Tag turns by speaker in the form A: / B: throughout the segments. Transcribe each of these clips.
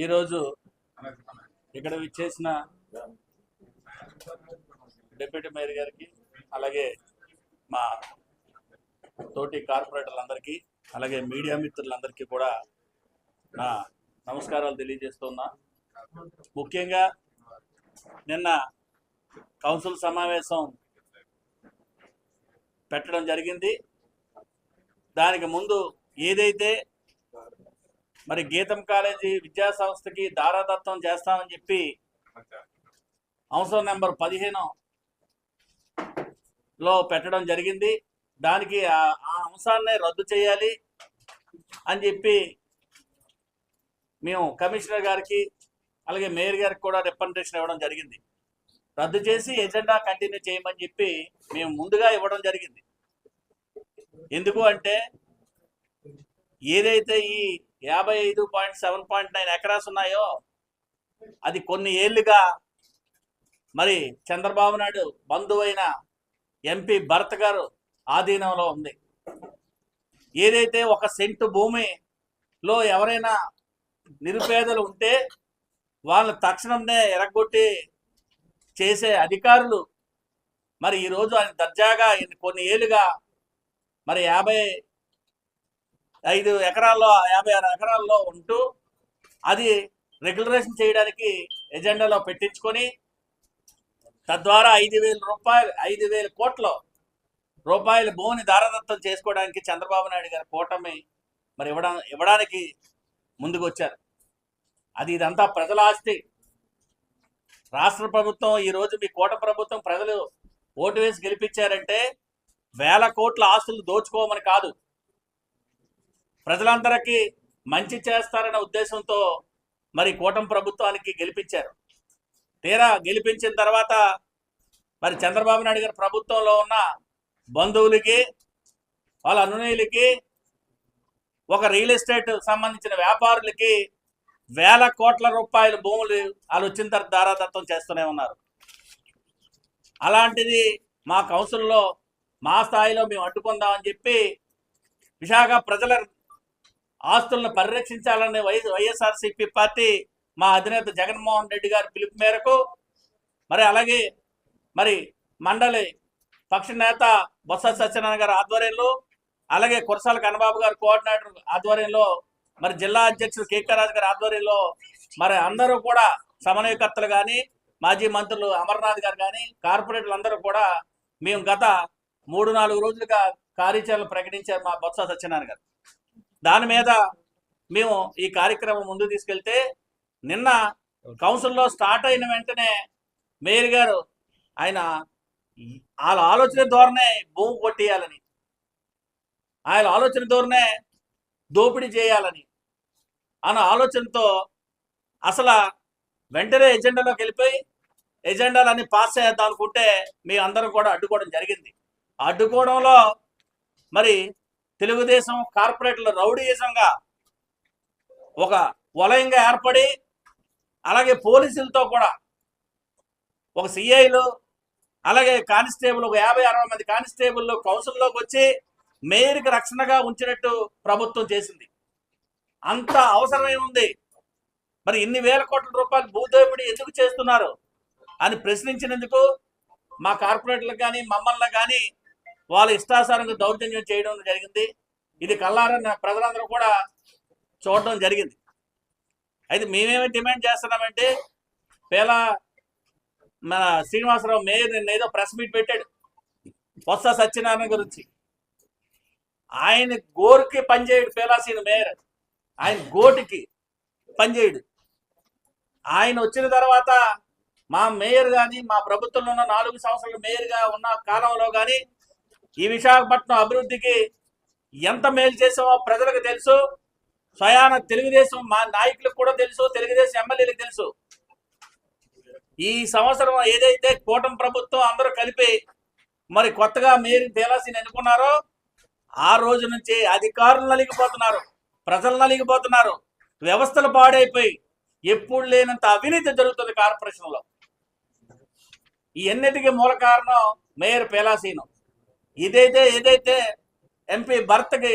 A: ఈరోజు ఇక్కడ విచ్చేసిన డిప్యూటీ మేయర్ గారికి అలాగే మా తోటి కార్పొరేటర్లందరికీ అలాగే మీడియా మిత్రులందరికీ కూడా నా నమస్కారాలు తెలియజేస్తున్నా. ముఖ్యంగా నిన్న కౌన్సిల్ సమావేశం పెట్టడం జరిగింది. దానికి ముందు ఏదైతే మరి గీతం కాలేజీ విద్యా సంస్థకి దారాదత్తం చేస్తామని చెప్పి అంశం నెంబర్ పదిహేను లో పెట్టడం జరిగింది. దానికి ఆ ఆ అంశాన్ని రద్దు చేయాలి అని చెప్పి మేము కమిషనర్ గారికి అలాగే మేయర్ గారికి కూడా రిప్రజెంటేషన్ ఇవ్వడం జరిగింది. రద్దు చేసి ఎజెండా కంటిన్యూ చేయమని చెప్పి మేము ముందుగా ఇవ్వడం జరిగింది. ఎందుకు అంటే ఏదైతే ఈ యాభై ఐదు point seven point nine acres ఉన్నాయో? అది కొన్ని ఏళ్ళుగా మరి చంద్రబాబు నాయుడు బంధువైన ఎంపీ భరత్ గారు ఆధీనంలో ఉంది. ఏదైతే ఒక సెంటు భూమిలో ఎవరైనా నిరుపేదలు ఉంటే వాళ్ళని తక్షణంనే ఎరగొట్టి చేసే అధికారులు మరి ఈరోజు ఆయన దర్జాగా కొన్ని ఏళ్ళుగా మరి యాభై ఐదు ఎకరాల్లో యాభై ఆరు ఎకరాల్లో ఉంటూ అది రెగ్యులరేషన్ చేయడానికి ఎజెండాలో పెట్టించుకొని తద్వారా ఐదు వేల రూపాయలు ఐదు వేల కోట్ల రూపాయల భూమిని దారదత్తం చేసుకోవడానికి చంద్రబాబు నాయుడు గారి కూటమి మరి ఇవ్వడం ఇవ్వడానికి ముందుకు వచ్చారు అది ఇదంతా ప్రజల ఆస్తి. రాష్ట్ర ప్రభుత్వం ఈరోజు మీ కోట ప్రభుత్వం ప్రజలు ఓటు వేసి గెలిపించారంటే వేల కోట్ల ఆస్తులు దోచుకోమని కాదు. ప్రజలందరికీ మంచి చేస్తారనే ఉద్దేశంతో మరి కూటమి ప్రభుత్వానికి గెలిపించారు. తీరా గెలిపించిన తర్వాత మరి చంద్రబాబు నాయుడు గారి ప్రభుత్వంలో ఉన్న బంధువులకి వాళ్ళ అనునయులకి ఒక రియల్ ఎస్టేట్ సంబంధించిన వ్యాపారులకి వేల కోట్ల రూపాయల భూములు వాళ్ళు వచ్చిన తర్వాత దారాదత్తం చేస్తూనే ఉన్నారు. అలాంటిది మా కౌన్సిల్లో మా స్థాయిలో మేము అడ్డుకుందామని చెప్పి విశాఖ ప్రజల ఆస్తులను పరిరక్షించాలనే వై వైఎస్ఆర్సీపీ పార్టీ మా అధినేత జగన్మోహన్ రెడ్డి గారి పిలుపు మేరకు మరి అలాగే మరి మండలి పక్ష నేత బొత్స సత్యనారాయణ గారి ఆధ్వర్యంలో అలాగే కురసాల కన్నబాబు గారు కోఆర్డినేటర్ ఆధ్వర్యంలో మరి జిల్లా అధ్యక్షుడు కేకే రాజు గారి ఆధ్వర్యంలో మరి అందరూ కూడా సమన్వయకర్తలు కానీ మాజీ మంత్రులు అమర్నాథ్ గారు కానీ కార్పొరేటర్లు అందరూ కూడా మేము గత మూడు నాలుగు రోజులుగా కార్యాచరణ ప్రకటించారు మా బొత్స సత్యనారాయణ గారు. దాని మీద మేము ఈ కార్యక్రమం ముందు తీసుకెళ్తే నిన్న కౌన్సిల్లో స్టార్ట్ అయిన వెంటనే మేయర్ గారు ఆయన వాళ్ళ ఆలోచన ధోరణే భూమి కొట్టేయాలని ఆయన ఆలోచన ధోరణే దోపిడీ చేయాలని అన్న ఆలోచనతో అసలు వెంటనే ఎజెండాలోకి వెళ్ళిపోయి ఎజెండాలన్నీ పాస్ చేద్దాం అనుకుంటే మీ అందరూ కూడా అడ్డుకోవడం జరిగింది. అడ్డుకోవడంలో మరి తెలుగుదేశం కార్పొరేట్ల రౌడీయిజంగా ఒక వలయంగా ఏర్పడి అలాగే పోలీసులతో కూడా ఒక సిఐలు అలాగే కానిస్టేబుల్ ఒక యాభై అరవై మంది కానిస్టేబుల్ కౌన్సిల్లోకి వచ్చి మేయర్కి రక్షణగా ఉంచినట్టు ప్రభుత్వం చేసింది. అంత అవసరమే ఉంది మరి ఇన్ని వేల కోట్ల రూపాయలు భూదోపిడి ఎందుకు చేస్తున్నారు? అని ప్రశ్నించినందుకు మా కార్పొరేటర్లకు కానీ మమ్మల్ని కానీ వాళ్ళ ఇష్టాసారంగా దౌర్జన్యం చేయడం జరిగింది. ఇది కల్లారని ప్రజలందరూ కూడా చూడడం జరిగింది. అయితే మేమేమి డిమాండ్ చేస్తున్నామంటే పేల మన శ్రీనివాసరావు మేయర్ నిన్న ఏదో ప్రెస్ మీట్ పెట్టాడు బొత్స సత్యనారాయణ గురించి. ఆయన గోరుకి పనిచేయడు పేలాసీన మేయర్. ఆయన గోటికి పనిచేయడు ఆయన వచ్చిన తర్వాత మా మేయర్ కానీ మా ప్రభుత్వంలో ఉన్న నాలుగు సంవత్సరాలు మేయర్గా ఉన్న కాలంలో కానీ ఈ విశాఖపట్నం అభివృద్ధికి ఎంత మేలు చేసామో ప్రజలకు తెలుసు. స్వయాన తెలుగుదేశం మా నాయకులకు కూడా తెలుసు తెలుగుదేశం ఎమ్మెల్యేలకు తెలుసు. ఈ సంవత్సరం ఏదైతే కూటమి ప్రభుత్వం అందరూ కలిపి మరి కొత్తగా మీరు తేలాసిని ఎన్నుకున్నారో ఆ రోజు నుంచి అధికారులు నలిగిపోతున్నారు ప్రజలు నలిగిపోతున్నారు వ్యవస్థలు పాడైపోయి ఎప్పుడు లేనంత అవినీతి జరుగుతుంది కార్పొరేషన్లో. ఈ ఎన్నిటికీ మూల కారణం మేయర్ పేలాసీను. ఇదైతే ఏదైతే ఎంపీ భర్తకి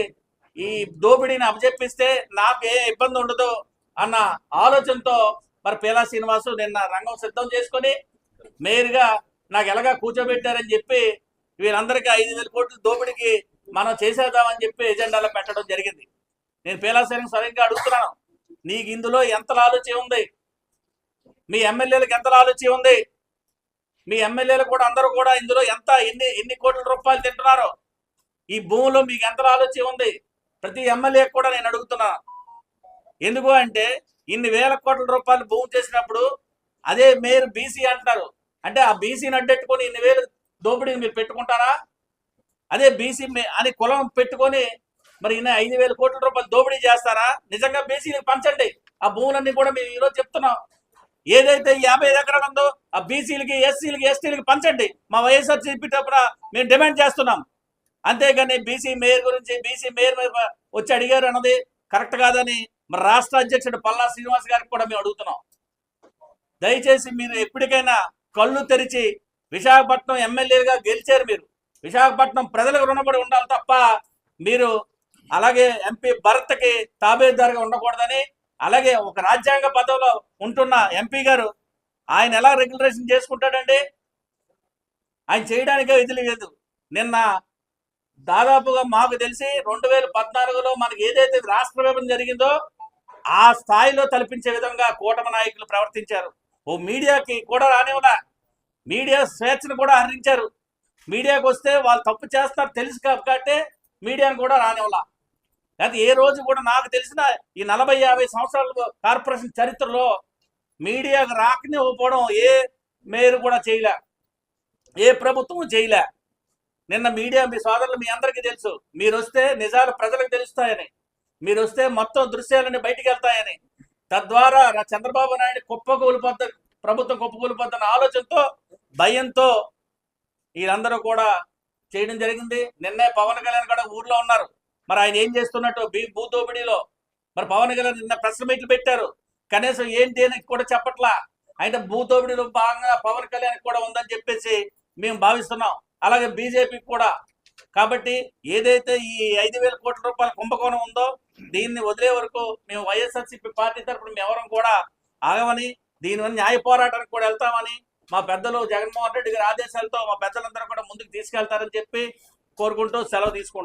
A: ఈ దోపిడీని అప్పచెప్పిస్తే నాకు ఏ ఇబ్బంది ఉండదు అన్న ఆలోచనతో మరి పేలా శ్రీనివాసు నిన్న రంగం సిద్ధం చేసుకొని మేయర్గా నాకు ఎలాగా కూర్చోబెట్టారని చెప్పి వీరందరికీ ఐదు వేల కోట్లు దోపిడీకి మనం చేసేద్దామని చెప్పి ఎజెండాలో పెట్టడం జరిగింది. నేను పేలా శ్రీనివాస్ సరిగ్గా అడుగుతున్నాను నీకు ఇందులో ఎంత లాలుచి ఉంది? మీ ఎమ్మెల్యేలకు ఎంత లాలుచి ఉంది? మీ ఎమ్మెల్యేలు కూడా అందరూ కూడా ఇందులో ఎంత ఎన్ని ఎన్ని కోట్ల రూపాయలు తింటున్నారో ఈ భూమిలో మీకు ఎంత ఆలోచన ఉంది? ప్రతి ఎమ్మెల్యే కూడా నేను అడుగుతున్నా. ఎందుకు అంటే ఇన్ని వేల కోట్ల రూపాయలు భూమి చేసినప్పుడు అదే మేయర్ బీసీ అంటారు. అంటే ఆ బీసీని అడ్డెట్టుకొని ఇన్ని వేలు దోపిడీని మీరు పెట్టుకుంటారా? అదే బీసీ అని కులం పెట్టుకొని మరి ఇన్ని ఐదు వేల కోట్ల రూపాయలు దోపిడీ చేస్తారా? నిజంగా బీసీని పంచండి. ఆ భూములన్నీ కూడా మేము ఈరోజు చెప్తున్నాం. ఏదైతే యాభై ఎకరాలు ఉందో ఆ బీసీలకి ఎస్సీలకి ఎస్టీలకి పంచండి. మా వైఎస్ఆర్ చెప్పేటప్పుడు మేము డిమాండ్ చేస్తున్నాం. అంతేగాని బీసీ మేయర్ గురించి బీసీ మేయర్ వచ్చి అడిగారు అన్నది కరెక్ట్ కాదని మరి రాష్ట్ర అధ్యక్షుడు పల్లా శ్రీనివాస్ గారికి కూడా మేము అడుగుతున్నాం. దయచేసి మీరు ఎప్పటికైనా కళ్ళు తెరిచి విశాఖపట్నం ఎమ్మెల్యేగా గెలిచారు మీరు. విశాఖపట్నం ప్రజలకు రుణపడి ఉండాలి తప్ప మీరు అలాగే ఎంపీ భరత్కి తాబేదారుగా ఉండకూడదని అలాగే ఒక రాజ్యాంగ పదవిలో ఉంటున్న ఎంపీ గారు ఆయన ఎలా రెగ్యులరేషన్ చేసుకుంటాడండి? ఆయన చేయడానికే విధులు లేదు. నిన్న దాదాపుగా మాకు తెలిసి రెండు వేల పద్నాలుగులో మనకి ఏదైతే రాష్ట్ర విభజన జరిగిందో ఆ స్థాయిలో తలపించే విధంగా కూటమి నాయకులు ప్రవర్తించారు. ఓ మీడియాకి కూడా రానివ్వలా. మీడియా స్వేచ్ఛను కూడా హరించారు. మీడియాకు వస్తే వాళ్ళు తప్పు చేస్తారు తెలుసు కాబట్టి మీడియాను కూడా రానివ్వలా. అది ఏ రోజు కూడా నాకు తెలిసిన ఈ నలభై యాభై సంవత్సరాల కార్పొరేషన్ చరిత్రలో మీడియాకు రాకని ఏ మేయర్ కూడా చేయలే. ఏ ప్రభుత్వం చేయలే. నిన్న మీడియా మీ సోదరులు మీ అందరికీ తెలుసు. మీరు వస్తే నిజాలు ప్రజలకు తెలుస్తాయని. మీరు వస్తే మొత్తం దృశ్యాలన్నీ బయటికి వెళ్తాయని. తద్వారా చంద్రబాబు నాయుడు కుప్పకూలిపోద్ద ప్రభుత్వం కుప్పకూలిపోద్దన్న ఆలోచనతో భయంతో వీళ్ళందరూ కూడా చేయడం జరిగింది. నిన్నే పవన్ కళ్యాణ్ కూడా ఊర్లో ఉన్నారు. మరి ఆయన ఏం చేస్తున్నట్టు? బీ భూదోపిడీలో మరి పవన్ కళ్యాణ్ నిన్న ప్రెస్ మీట్లు పెట్టారు. కనీసం ఏంటి అని కూడా చెప్పట్లా. అయితే భూదోపిడీలో భాగంగా పవన్ కళ్యాణ్ కూడా ఉందని చెప్పేసి మేము భావిస్తున్నాం. అలాగే బీజేపీకి కూడా. కాబట్టి ఏదైతే ఈ ఐదు వేల కోట్ల రూపాయల కుంభకోణం ఉందో దీన్ని వదిలే వరకు మేము వైఎస్ఆర్సీపీ పార్టీ తరఫున మేము ఎవరం కూడా ఆగమని దీనివల్ల న్యాయ పోరాటానికి కూడా వెళ్తామని మా పెద్దలు జగన్మోహన్ రెడ్డి గారి ఆదేశాలతో మా పెద్దలందరూ కూడా ముందుకు తీసుకెళ్తారని చెప్పి కోరుకుంటూ సెలవు తీసుకుంటాం